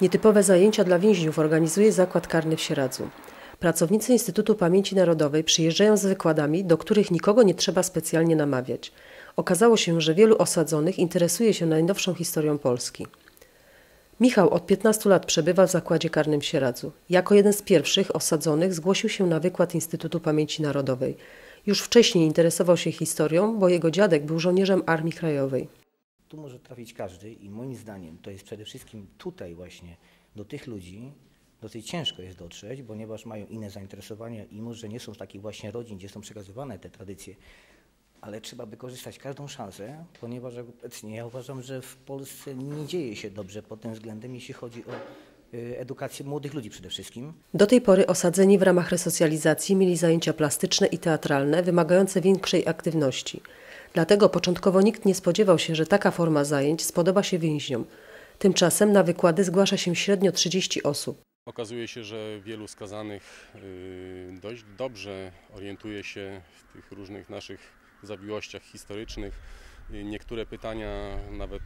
Nietypowe zajęcia dla więźniów organizuje Zakład Karny w Sieradzu. Pracownicy Instytutu Pamięci Narodowej przyjeżdżają z wykładami, do których nikogo nie trzeba specjalnie namawiać. Okazało się, że wielu osadzonych interesuje się najnowszą historią Polski. Michał od 15 lat przebywa w Zakładzie Karnym w Sieradzu. Jako jeden z pierwszych osadzonych zgłosił się na wykład Instytutu Pamięci Narodowej. Już wcześniej interesował się historią, bo jego dziadek był żołnierzem Armii Krajowej. Tu może trafić każdy i moim zdaniem to jest przede wszystkim tutaj właśnie do tych ludzi dosyć ciężko jest dotrzeć, ponieważ mają inne zainteresowania i może nie są z takich właśnie rodzin, gdzie są przekazywane te tradycje, ale trzeba wykorzystać każdą szansę, ponieważ obecnie ja uważam, że w Polsce nie dzieje się dobrze pod tym względem, jeśli chodzi o y, edukację młodych ludzi przede wszystkim. Do tej pory osadzeni w ramach resocjalizacji mieli zajęcia plastyczne i teatralne wymagające większej aktywności. Dlatego początkowo nikt nie spodziewał się, że taka forma zajęć spodoba się więźniom. Tymczasem na wykłady zgłasza się średnio 30 osób. Okazuje się, że wielu skazanych y, dość dobrze orientuje się w tych różnych naszych zawiłościach historycznych. Y, Niektóre pytania, nawet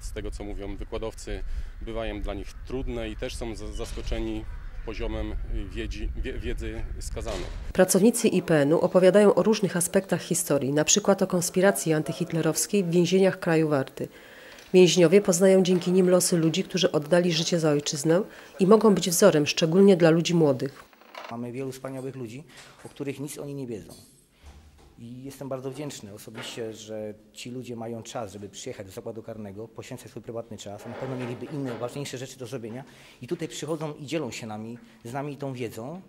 z tego co mówią wykładowcy, bywają dla nich trudne i też są za- zaskoczeni poziomem wiedzi, wie- wiedzy skazanych. Pracownicy IPN-u opowiadają o różnych aspektach historii, np. o konspiracji antyhitlerowskiej w więzieniach kraju Warty. Więźniowie poznają dzięki nim losy ludzi, którzy oddali życie za ojczyznę i mogą być wzorem, szczególnie dla ludzi młodych. Mamy wielu wspaniałych ludzi, o których nic oni nie wiedzą. I jestem bardzo wdzięczny osobiście, że ci ludzie mają czas, żeby przyjechać do zakładu karnego, poświęcać swój prywatny czas, na pewno mieliby inne, ważniejsze rzeczy do zrobienia. I tutaj przychodzą i dzielą się nami, z nami tą wiedzą,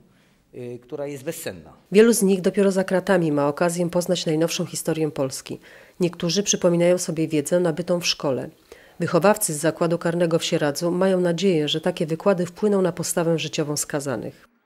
y, która jest bezcenna. Wielu z nich dopiero za kratami ma okazję poznać najnowszą historię Polski. Niektórzy przypominają sobie wiedzę nabytą w szkole. Wychowawcy z zakładu karnego w Sieradzu mają nadzieję, że takie wykłady wpłyną na postawę życiową skazanych.